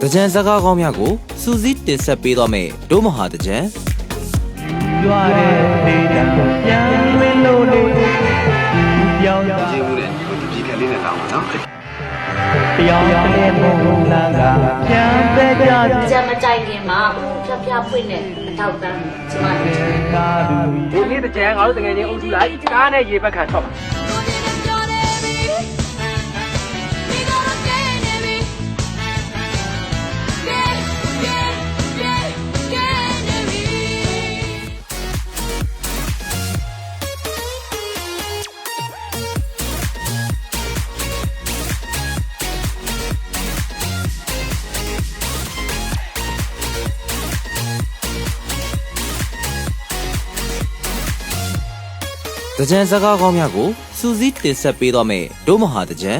တကြံစကားကောင်းများကိုစူးစီးတင်ဆက်ပေးသွားမယ်ဒို့မဟာတကြံရွာတဲ့ဒေတံပြန်ဝင်လို့လေပြောင်းတာကျေးဇူးနဲ့ဒီပြည်ကလေးနဲ့တောင်းပါနော်ပြောင်းတဲ့မုံလာကပြန်ပဲကြကြမ်းမကြိုက်ခင်မှာဖြတ်ဖြတ်ဖွင့်တဲ့အတောက်တန်းကျမတို့တာသူဒီနေ့တကြံငါတို့တကယ်ချင်းအုပ်စုလိုက်ကားနဲ့ရေဘက်ခံထွက်ပါ တကြံစကားကောင်းများကိုစူးစီးတင်ဆက်ပေးသွားမယ်ဒို့မဟာတကြံ